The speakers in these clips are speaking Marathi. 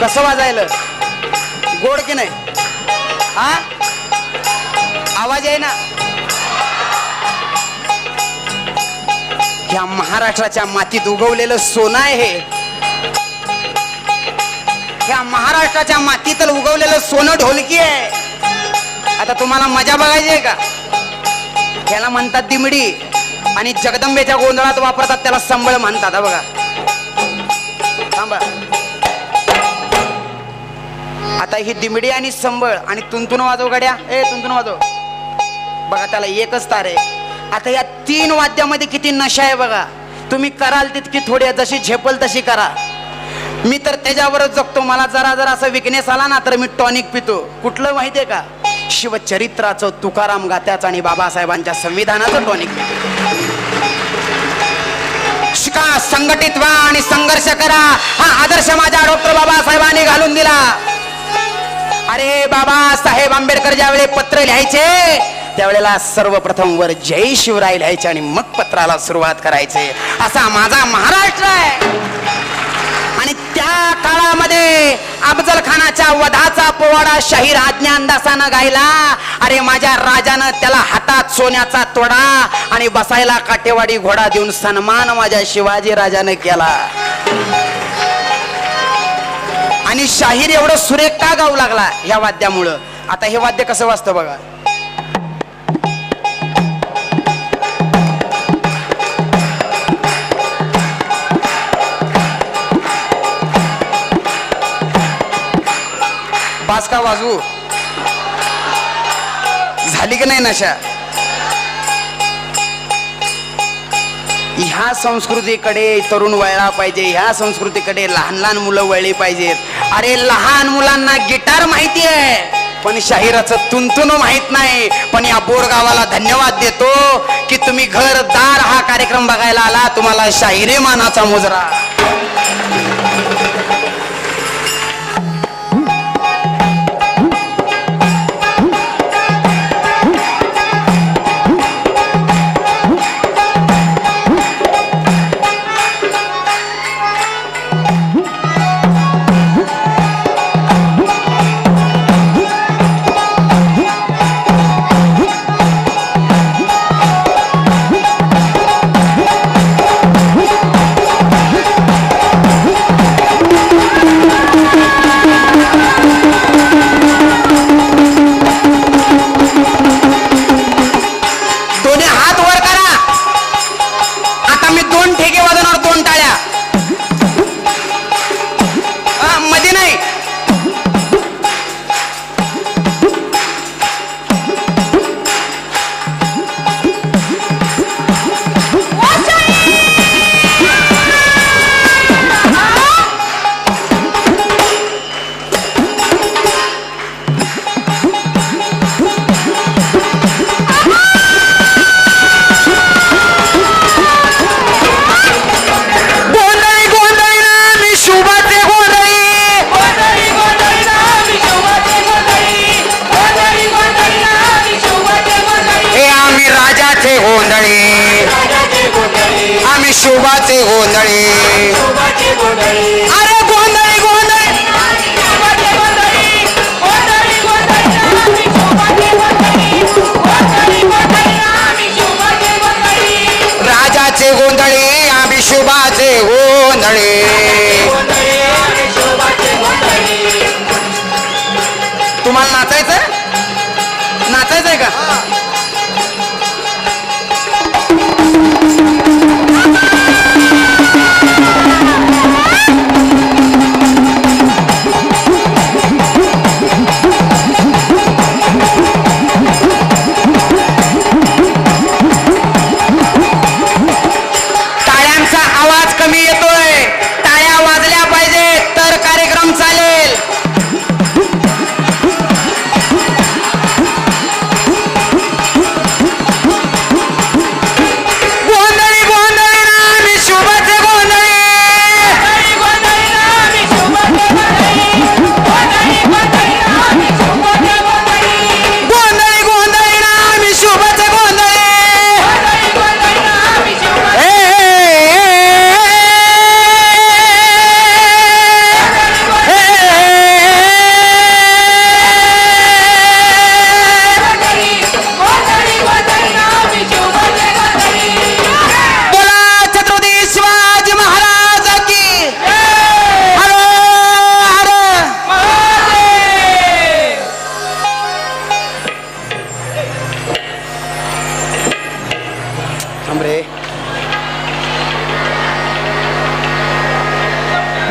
कसं वाजायलं? गोड की नाही? हा? आवाज आहे ना ह्या महाराष्ट्राच्या मातीत उगवलेलं सोनं आहे या ह्या महाराष्ट्राच्या मातीत उगवलेलं सोनं ढोलकी आहे. आता तुम्हाला मजा बघायची आहे का? त्याला म्हणतात दिमडी आणि जगदंबेच्या गोंधळात वापरतात त्याला संबळ म्हणतात बघा. आता ही दिमडी आणि संबळ आणि तुंतुन वाजव गड्या. ए तुंतुन वाजव. बघा त्याला एकच तार आहे. आता या तीन वाद्यामध्ये किती नशा आहे बघा. तुम्ही कराल तितकी थोडी जशी झेपल तशी करा. मी तर त्याच्यावरच जगतो. मला जरा जरा असं विकनेस आला ना तर मी टॉनिक पितो. कुठलं माहितीये का? शिवचरित्राचं तुकाराम गात्याचं आणि बाबासाहेबांच्या संविधानाचं टॉनिक शिका संघटित व्हा आणि संघर्ष करा. हा आदर्श माझ्या डॉक्टर बाबासाहेबांनी घालून दिला. अरे बाबासाहेब आंबेडकर ज्यावेळी पत्र लिहायचे त्यावेळेला सर्वप्रथम वर जय शिवराय लिहायचे आणि मग पत्राला सुरुवात करायचे. असा माझा महाराष्ट्र आहे. आणि त्या काळामध्ये अफजल खानाच्या वधाचा पोवाडा शाहीर आज्ञा अंदासानं गायला. अरे माझ्या राजानं त्याला हातात सोन्याचा तोडा आणि बसायला काटेवाडी घोडा देऊन सन्मान माझ्या शिवाजी राजानं केला. आणि शाहीर एवढं सुरेख का गाऊ लागला ह्या वाद्यामुळं? आता हे वाद्य कसं वाजतं बघा. बास का वाजवू? झाली की नाही नशा? ह्या संस्कृतीकडे तरुण वळला पाहिजे ह्या संस्कृतीकडे लहान लहान मुलं वळली पाहिजेत. अरे लहान मुलांना गिटार माहिती आहे पण शाहिराचं तुंतुन माहीत नाही. पण या बोरगावाला धन्यवाद देतो की तुम्ही घरदार हा कार्यक्रम बघायला आला. तुम्हाला शाहिरे मानाचा मुजरा. आता शुभाचे गोंधळी. अरे गोंधळी गोंधळी. राजाचे गोंधळी आम्ही शुभाचे गोंधळी. तुम्हाला नाचायचं नाचायचंय का?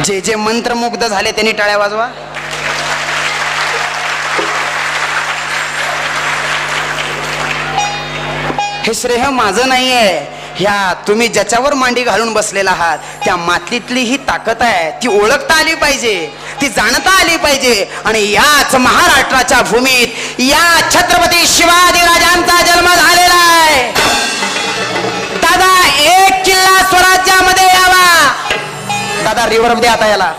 जे जे मंत्रमुग्ध झाले त्यांनी टाळ्या वाजवा. हे श्रेय माझं नाहीये. ह्या तुम्ही ज्याच्यावर मांडी घालून बसलेला आहात त्या मातलीतली ही ताकद आहे ती ओळखता आली पाहिजे ती जाणता आली पाहिजे आणि याच महाराष्ट्राच्या भूमीत या छत्रपती शिवाजी राजांचा जन्म झालेला आहे. दादा एक किल्ला स्वराज्यामध्ये दादा रिव्हर द्या आता याला.